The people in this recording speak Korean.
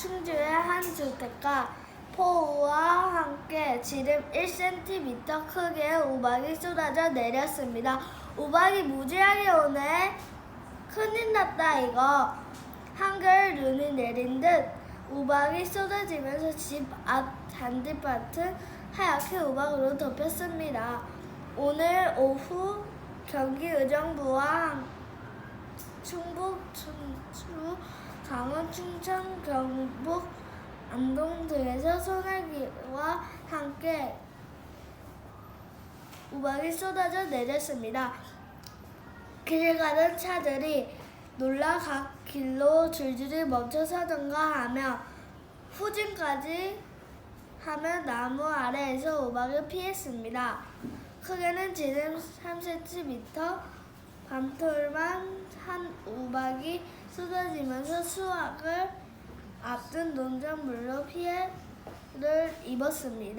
충주의 한 주택가 폭우와 함께 지름 1cm 크기의 우박이 쏟아져 내렸습니다. 우박이 무지하게 오네. 큰일 났다 이거. 한결 눈이 내린 듯 우박이 쏟아지면서 집 앞 잔디밭은 하얗게 우박으로 덮였습니다. 오늘 오후 경기의정부와 함- 충북, 충주, 충청, 경북, 안동 등에서 소나기와 함께 우박이 쏟아져 내렸습니다. 길 가던 차들이 놀라 각 길로 줄줄이 멈춰 서던가 하며 후진까지 하며 나무 아래에서 우박을 피했습니다. 크게는 지름 3cm, 밤톨만 한 우박이 쏟아지면서 수확을 앞둔 농작물로 피해를 입었습니다.